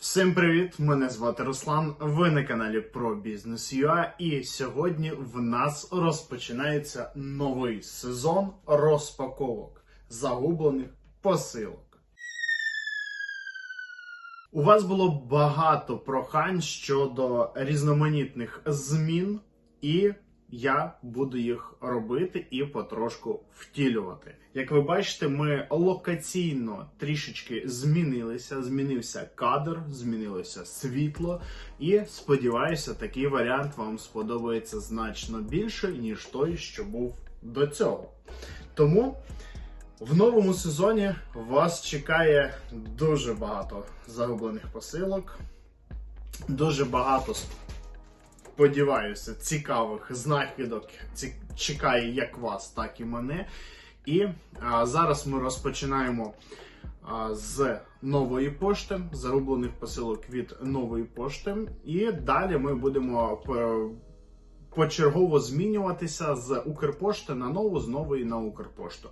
Всім привіт! Мене звати Руслан. Ви на каналі про бізнес UA і сьогодні в нас розпочинається новий сезон розпаковок загублених посилок. У вас було багато прохань щодо різноманітних змін, і я буду їх робити і потрошку втілювати. Як ви бачите, ми локаційно трішечки змінилися. Змінився кадр, змінилося світло, і сподіваюся, такий варіант вам сподобається значно більше, ніж той, що був до цього. Тому. В новому сезоні вас чекає дуже багато загублених посилок, дуже багато, сподіваюся, цікавих знахідок чекає як вас, так і мене. І а, зараз ми розпочинаємо а, з нової пошти, загублених посилок від нової пошти. І далі ми будемо почергово змінюватися з Укрпошти на нову, з нової на Укрпошту.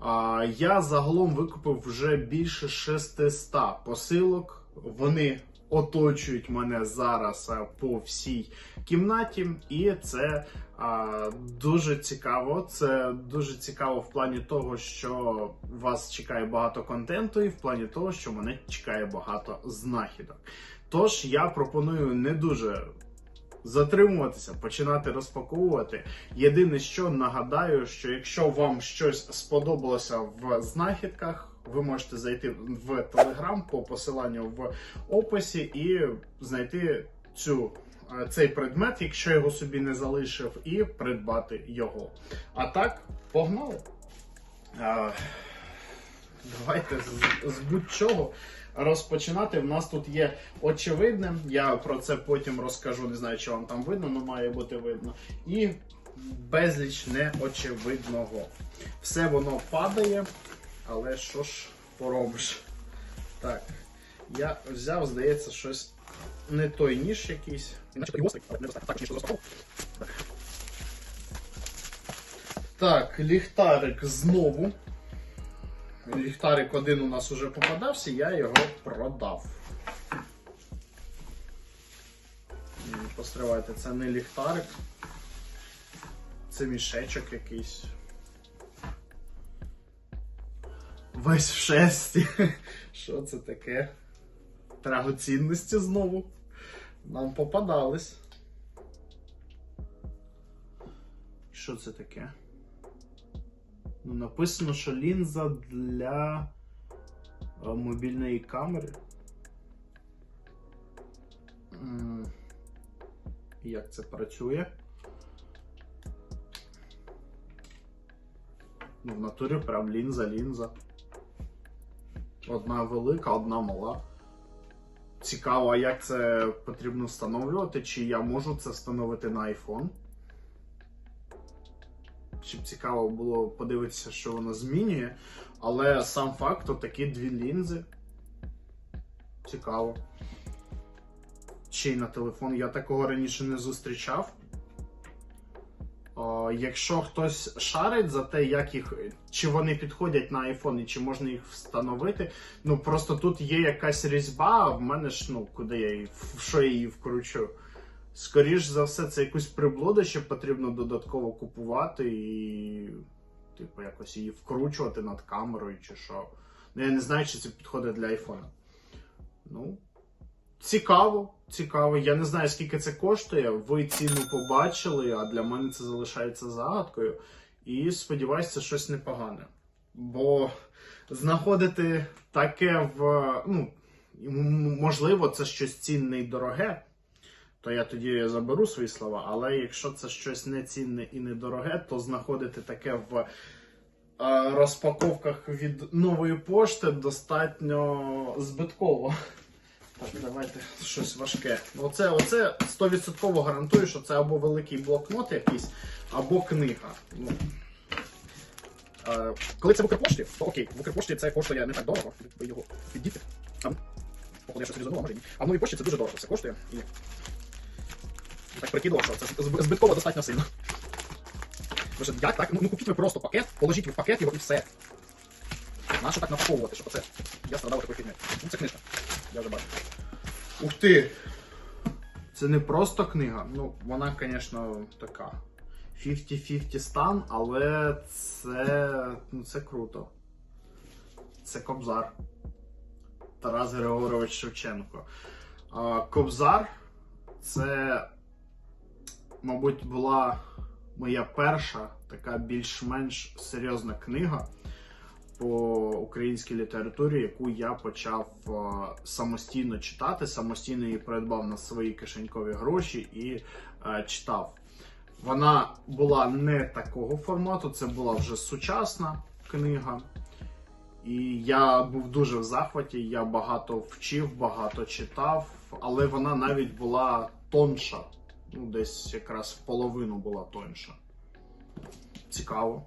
А, Я загалом викупив вже більше 600 посилок. Вони оточують мене зараз по всій кімнаті, і це а, дуже цікаво. Це дуже цікаво в плані того, що вас чекає багато контенту, і в плані того, що мене чекає багато знахідок. Тож я пропоную не дуже затримуватися, починати розпаковувати. Єдине, що нагадаю, що якщо вам щось сподобалося в знахідках, ви можете зайти в Телеграм по посиланню в описі і знайти цю. е, Цей предмет, якщо його собі не залишив, і придбати його. А так, погнали. А, давайте з, з будь-чого розпочинати. В нас тут є очевидне. Я про це потім розкажу. Не знаю, чи вам там видно, але має бути видно. І безліч неочевидного. Все воно падає, але що ж поробиш? Так, я взяв, здається, щось не той ніж якийсь. Іначе той гострий, але недостатньо. Так, ніж розпаковував. Так. Так, ліхтарик знову. Ліхтарик один у нас уже попадався, я його продав. Постривайте, це не ліхтарик. Це мішечок якийсь. Весь в шесті. Що це таке? Драгоцінності знову. Нам попадались. Що це таке? Ну, написано, що лінза для е, мобільної камери. Як це працює? Ну, в натурі прям лінза, лінза. Одна велика, одна мала. Цікаво, а як це потрібно встановлювати? Чи я можу це встановити на iPhone? Щоб цікаво було подивитися, що воно змінює. Але сам факт, такі дві лінзи. Цікаво. Й на телефон. Я такого раніше не зустрічав. О, якщо хтось шарить за те, як їх, чи вони підходять на iPhone і чи можна їх встановити, ну просто тут є якась різьба, а в мене ж, ну, куди я її, що я її вкручу. Скоріш за все, це якусь приблуду, що потрібно додатково купувати і, типу, якось її вкручувати над камерою чи що. Ну, я не знаю, чи це підходить для айфона. Ну, цікаво, цікаво. Я не знаю, скільки це коштує. Ви ціну побачили, а для мене це залишається загадкою. І сподіваюся, це щось непогане. Бо знаходити таке в. Ну, можливо, це щось цінне і дороге то я тоді заберу свої слова. Але якщо це щось нецінне і недороге, то знаходити таке в е, розпаковках від нової пошти достатньо збитково. Так, давайте щось важке. Оце, оце 100% гарантую, що це або великий блокнот якийсь, або книга. Ну, е, коли це в Укрпошті, то окей, в Укрпошті це коштує не так дорого, ви його піддіти. А, походу, я щось різанула, може ні. А в новій пошті це дуже дорого все коштує. І так прикидував, що це збитково достатньо сильно. Тому що як так? Ну, ну купіть ви просто пакет, положіть в пакет його і все. Нащо так напаковувати, щоб це? Я страдав такою фігнею. Ну, це книжка. Я вже бачу. Ух ти! Це не просто книга. Ну, вона, звісно, така. 50-50 стан, але це. Ну, це круто. Це Кобзар. Тарас Григорович Шевченко. А, Кобзар це, мабуть, була моя перша така більш-менш серйозна книга по українській літературі, яку я почав е, самостійно читати, самостійно її придбав на свої кишенькові гроші і е, читав. Вона була не такого формату, це була вже сучасна книга. І я був дуже в захваті, я багато вчив, багато читав, але вона навіть була тонша. Ну, десь якраз в половину була тонша. Цікаво.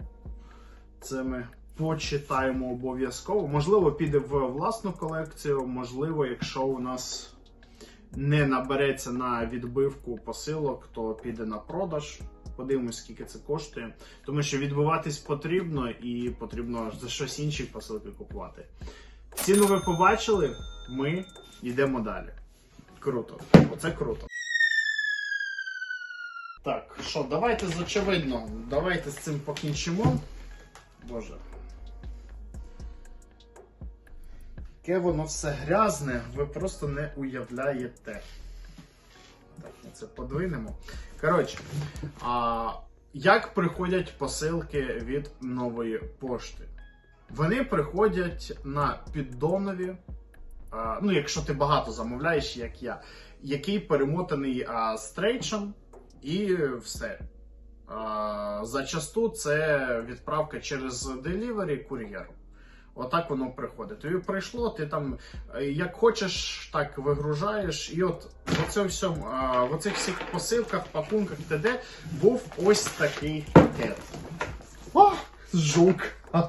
Це ми почитаємо обов'язково. Можливо, піде в власну колекцію, можливо, якщо у нас не набереться на відбивку посилок, то піде на продаж. Подивимось, скільки це коштує. Тому що відбиватись потрібно і потрібно за щось інші посилки купувати. Ціну ви побачили, ми йдемо далі. Круто. Оце круто. Так, що, давайте з очевидно. Давайте з цим покінчимо. Боже. Яке воно все грязне, ви просто не уявляєте. Так, ми це подвинемо. Коротше, а, як приходять посилки від нової пошти? Вони приходять на піддонові, а, ну, якщо ти багато замовляєш, як я, який перемотаний а, стрейчем, і все. А, зачасту це відправка через Delivery кур'єром. Отак воно приходить. Тобі прийшло, ти там е, як хочеш, так вигружаєш. І от в всьому, в оцих всіх посилках, пакунках, т.д. був ось такий пакет. О, жук!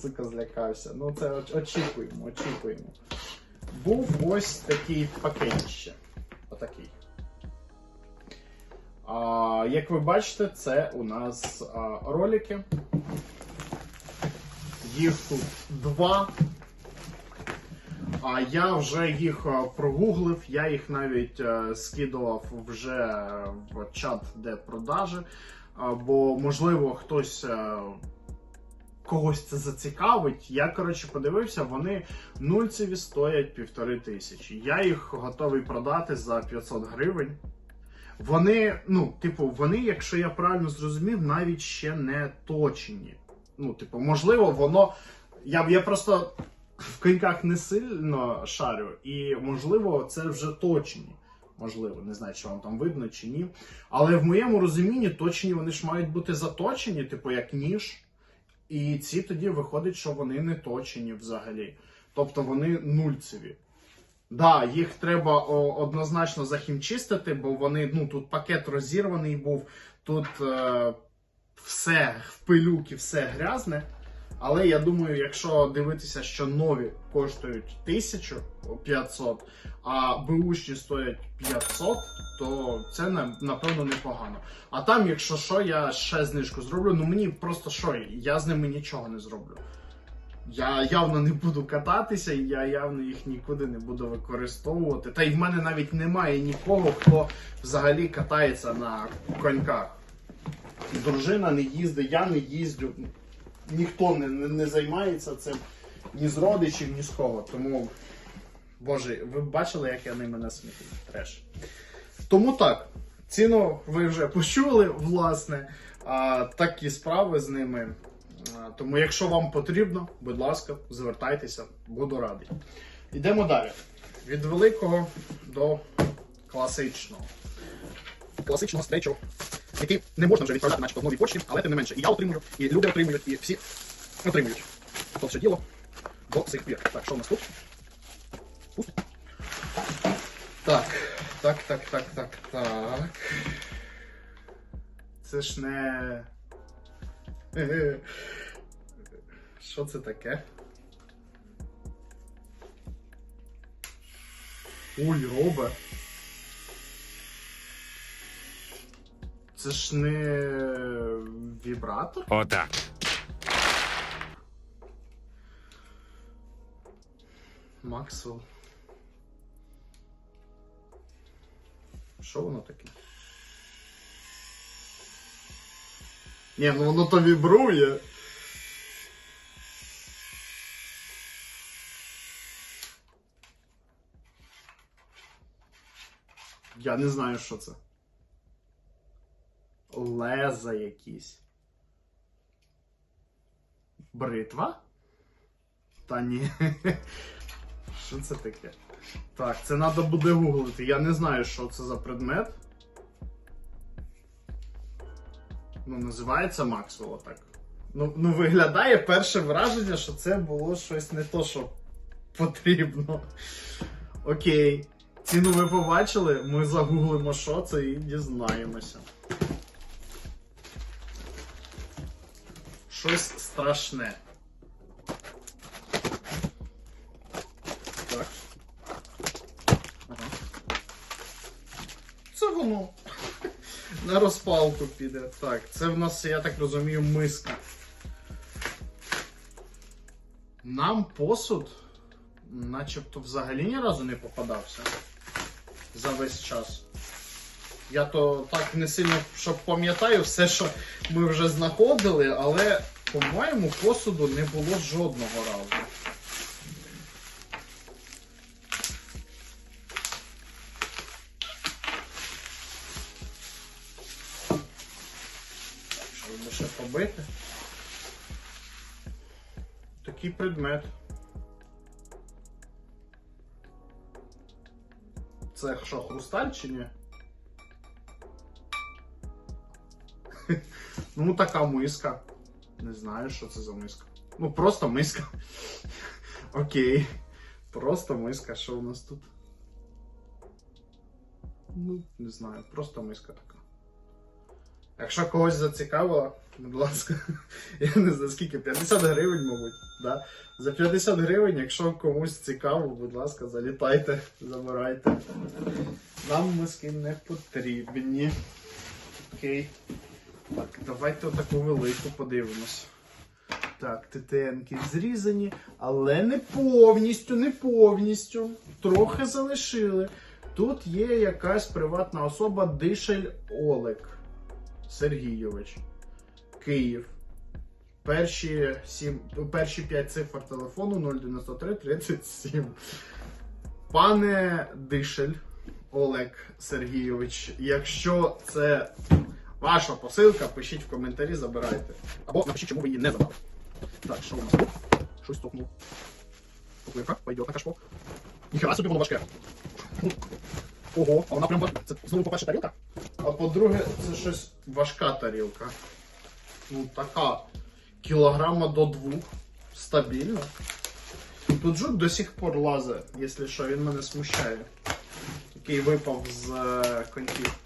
Сука, злякався. Ну це очікуємо, очікуємо. Був ось такий пакетище. Отакий. А, як ви бачите, це у нас а, ролики. Їх тут два. А я вже їх е, прогуглив, я їх навіть е, скидував вже в чат де продажі. Бо, можливо, хтось е, когось це зацікавить. Я, коротше, подивився, вони нульцеві стоять півтори тисячі. Я їх готовий продати за 500 гривень. Вони, ну, типу, вони, якщо я правильно зрозумів, навіть ще не точені. Ну, типу, можливо, воно. Я, я просто в коньках не сильно шарю, і можливо, це вже точні. Можливо, не знаю, чи вам там видно чи ні. Але в моєму розумінні точні вони ж мають бути заточені, типу як ніж. І ці тоді виходить, що вони не точені взагалі. Тобто вони нульцеві. Да, їх треба о, однозначно захімчистити, бо вони, ну, тут пакет розірваний був, тут е, все в пилюки, все грязне. Але я думаю, якщо дивитися, що нові коштують 1500, а беушні стоять 500, то це напевно непогано. А там, якщо що, я ще знижку зроблю. Ну мені просто що, я з ними нічого не зроблю. Я явно не буду кататися, і я явно їх нікуди не буду використовувати. Та й в мене навіть немає нікого, хто взагалі катається на коньках. Дружина не їздить, я не їздю. Ніхто не, не, не займається цим ні з родичів, ні з кого. Тому, боже, ви бачили, як я ними насміхаю? Треш. Тому так, ціну ви вже почули, власне. А, такі справи з ними. Тому, якщо вам потрібно, будь ласка, звертайтеся, буду радий. Йдемо далі. Від великого до класичного. Класичного стрейчу, який не можна вже відправляти, начебто в новій почті, але тим не менше, і я отримую, і люди отримують, і всі отримують. То все діло до сих пір. Так, що у нас тут? Так, так, так, так, так, так. Це ж не. Що це таке? Ой, робе. Це ж не вібратор? Отак. Максвелл. Що воно таке? Ні, ну воно то вібрує. Я не знаю, що це. Леза якісь. Бритва? Та ні. Що це таке? Так, це треба буде гуглити. Я не знаю, що це за предмет. Ну, називається Максвелл так. Ну, ну, виглядає перше враження, що це було щось не то, що потрібно. Окей. Ціну ви побачили, ми загуглимо, що це, і дізнаємося. Щось страшне. Так. Ага. Це воно. На розпалку піде. Так, це в нас, я так розумію, миска. Нам посуд начебто взагалі ні разу не попадався за весь час. Я то так не сильно щоб пам'ятаю все, що ми вже знаходили, але, по-моєму, посуду не було жодного разу. Що лише побити? Такий предмет. Це що, хрусталь чи ні? ну, така миска. Не знаю, що це за миска. Ну, просто миска. Окей. Просто миска. Що у нас тут? Ну, не знаю, просто миска така. Якщо когось зацікавило, будь ласка, я не знаю скільки, 50 гривень, мабуть. Да? За 50 гривень, якщо комусь цікаво, будь ласка, залітайте, забирайте. Нам миски не потрібні. Окей. Так, давайте отаку велику подивимось. Так, ТТНки зрізані, але не повністю, не повністю. Трохи залишили. Тут є якась приватна особа Дишель Олег Сергійович. Київ. Перші, сім, перші 5 цифр телефону 093 37. Пане Дишель Олег Сергійович, якщо це ваша посилка, пишіть в коментарі, забирайте. Або напишіть, чому ви її не забрали. Так, що у нас? Щось стукнув. Поклика, пойдет на кашпо. Ніхера собі воно важке. Ого, а вона прям Це знову, по-перше, тарілка. А по-друге, це щось важка тарілка. Ну, така кілограма до двох. Стабільно. Тут жук до сих пор лазить, якщо що, він мене смущає. Який випав з е, коньків.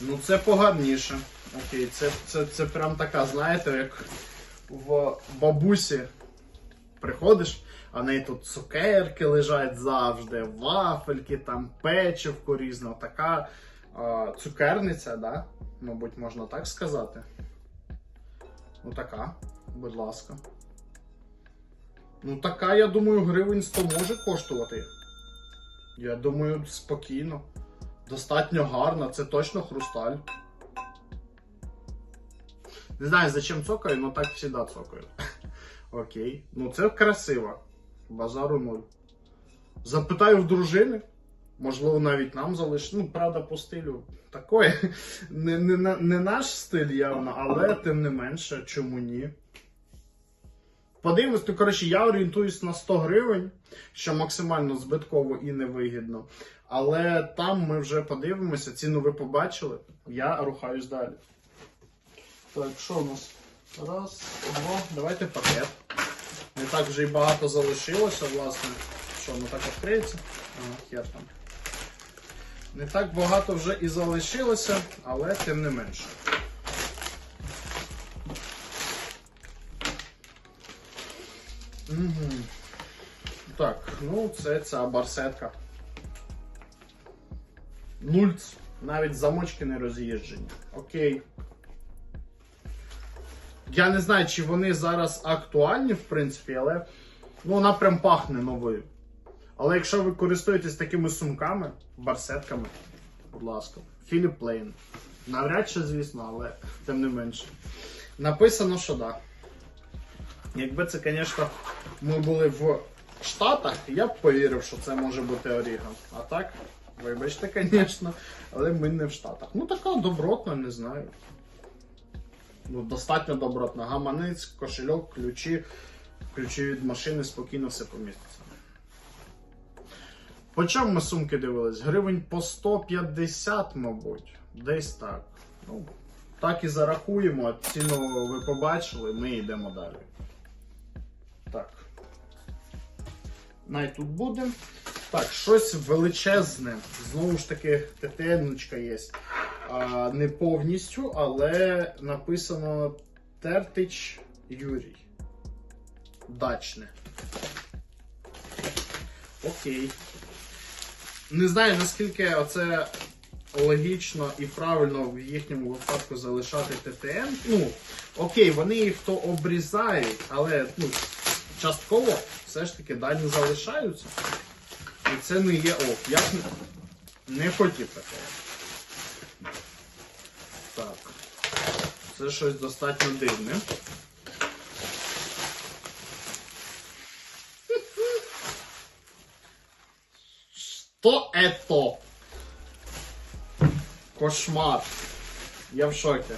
Ну, це погарніше. Окей, це, це, це прям така, знаєте, як в бабусі приходиш, а в неї тут цукерки лежать завжди, вафельки, там печивко різне. Така а, цукерниця, да? мабуть, можна так сказати. Ну така, будь ласка. Ну, така, я думаю, гривень 100 може коштувати. Я думаю, спокійно. Достатньо гарна, це точно хрусталь. Не знаю, зачем цокаю, но так всегда цокаю. Окей. Ну це красиво. Базару нуль. Запитаю в дружини. Можливо, навіть нам залиш. Ну, правда, по стилю такое. Не, не, не наш стиль явно, але тим не менше, чому ні. Подивимось, то коротше, я орієнтуюсь на 100 гривень, що максимально збитково і невигідно. Але там ми вже подивимося, ціну ви побачили. Я рухаюсь далі. Так, що у нас? Раз, два. Давайте пакет. Не так вже й багато залишилося, власне. Що, воно так відкриється? Ага, хер там. Не так багато вже і залишилося, але тим не менше. Угу. Так, ну це ця барсетка. Нульц. Навіть замочки не роз'їжджені. Окей. Я не знаю, чи вони зараз актуальні, в принципі, але ну, вона прям пахне новою. Але якщо ви користуєтесь такими сумками, барсетками, будь ласка, Філіп Лейн. Навряд чи, звісно, але тим не менше. Написано, що так. Да. Якби це, звісно, ми були в Штатах, я б повірив, що це може бути Оріган. А так, вибачте, звісно, але ми не в Штатах. Ну така добротна, не знаю. Ну, достатньо добротна. Гаманець, кошельок, ключі, ключі від машини, спокійно все поміститься. По чому ми сумки дивились? Гривень по 150, мабуть. Десь так. Ну, так і зарахуємо. Ціну ви побачили, ми йдемо далі. Так. Най тут буде. Так, щось величезне. Знову ж таки, ТТН-очка є. А, не повністю, але написано Тертич Юрій. Дачне. Окей. Не знаю, наскільки це логічно і правильно в їхньому випадку залишати ТТН. Ну, окей, вони їх то обрізають, але ну, частково все ж таки дані залишаються. І це не є ок. Я б не- хотів такого. Так. Це щось достатньо дивне. Что это? Кошмар. Я в шокі.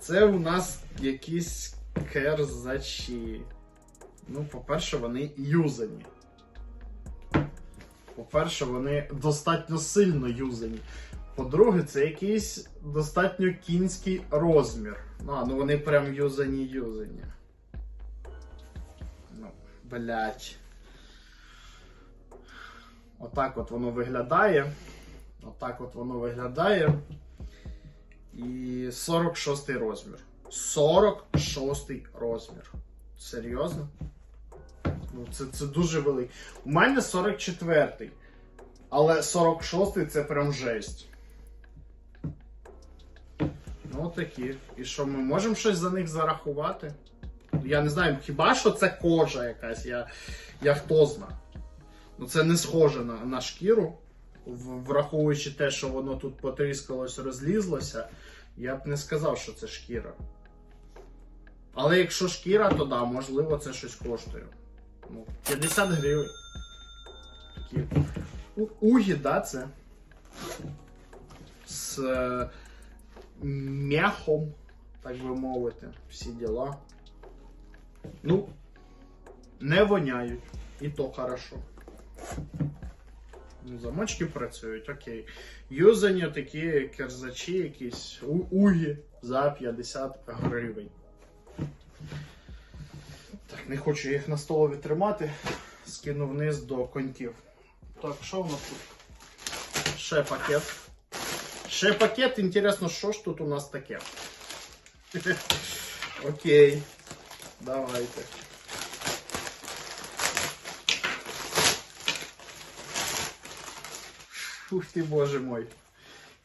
Це у нас якісь керзачі. Ну, по-перше, вони юзані. По-перше, вони достатньо сильно юзані. По-друге, це якийсь достатньо кінський розмір. Ну, а, ну вони прям юзані юзані. Ну, блять. Отак от воно виглядає. Отак от воно виглядає. І 46 розмір. 46 розмір. Серйозно? Ну, це, це дуже великий. У мене 44. Але 46 це прям жесть. Ну, такі. І що, ми можемо щось за них зарахувати? Я не знаю, хіба що це кожа якась, я, я хто зна. Ну, це не схоже на, на шкіру. Враховуючи те, що воно тут потріскалось, розлізлося, я б не сказав, що це шкіра. Але якщо шкіра, то да, можливо, це щось коштує. Ну, 50 гривень. Такі. Угі, да, це. З е, м'яхом, так би мовити, всі діла. Ну, не воняють. І то хорошо. Ну, замочки працюють, окей. Юзані такі керзачі, якісь у- угі за 50 гривень. Так, не хочу їх на столові тримати. Скину вниз до коньків. Так, що в нас тут? Ще пакет. Ще пакет, інтересно, що ж тут у нас таке? Окей. Давайте. Ух ти, боже мой.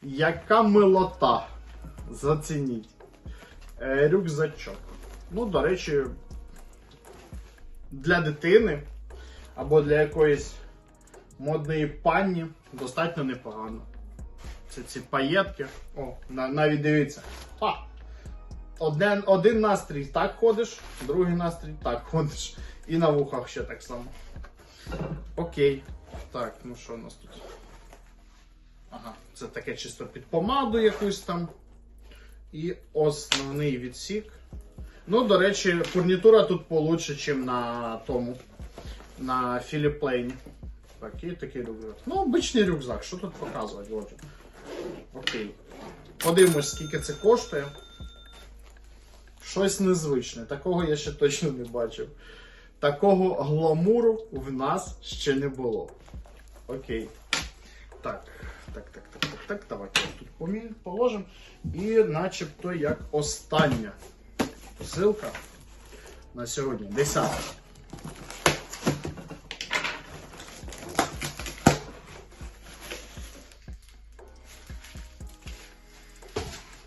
Яка милота. Зацініть. Е, рюкзачок. Ну, до речі, для дитини або для якоїсь модної пані достатньо непогано. Це ці паєтки. О, навіть дивіться. А! Один, один настрій так ходиш, другий настрій так ходиш. І на вухах ще так само. Окей. Так, ну що у нас тут? Ага, це таке чисто під помаду якусь там. І основний відсік. Ну, до речі, фурнітура тут получше, ніж на тому. На Філіплейні. Такий такий рюкзак. Ну, обичний рюкзак, що тут показувати, Володя? Окей. Подивимось, скільки це коштує. Щось незвичне. Такого я ще точно не бачив. Такого гламуру в нас ще не було. Окей. Так, так, так, так, так, так. Давайте тут положимо. І начебто як остання посилка на сьогодні. Десята.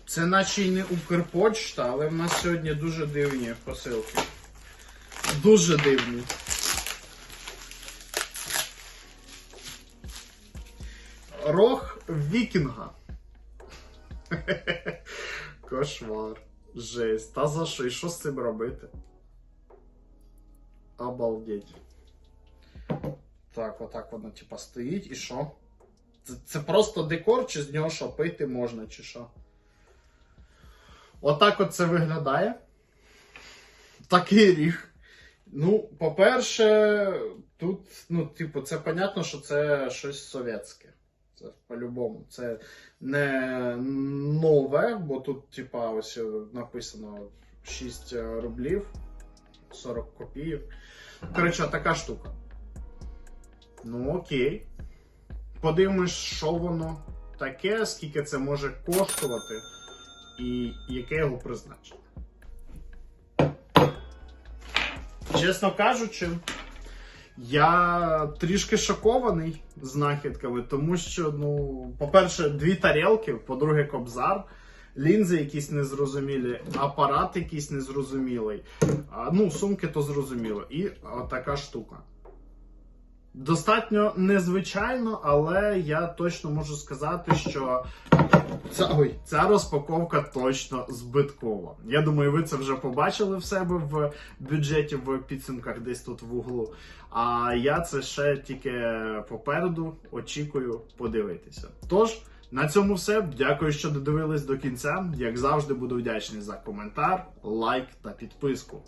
Це наче й не Укрпочта, але в нас сьогодні дуже дивні посилки. Дуже дивні. Рог Вікінга. Кошмар. Жесть. Та за що? І що з цим робити? Обалдеть. Так, отак воно, типа, стоїть і що? Це, це просто декор, чи з нього що пити можна, чи що? Отак от це виглядає. Такий ріг. Ну, по-перше, тут, ну, типу, це понятно, що це щось совєтське. Це по-любому. Це не нове, бо тут, типа, ось е, написано 6 рублів, 40 копійок. Коротше, така штука. Ну, окей. Подивимось, що воно таке, скільки це може коштувати, і яке його призначення. Чесно кажучи, я трішки шокований знахідками, тому що, ну, по-перше, дві тарілки, по-друге, кобзар, лінзи якісь незрозумілі, апарат якийсь незрозумілий. А, ну, сумки то зрозуміло. І така штука. Достатньо незвичайно, але я точно можу сказати, що ця, ой, ця розпаковка точно збиткова. Я думаю, ви це вже побачили в себе в бюджеті в підсумках десь тут в углу. А я це ще тільки попереду очікую подивитися. Тож, на цьому все. Дякую, що додивились до кінця. Як завжди, буду вдячний за коментар, лайк та підписку.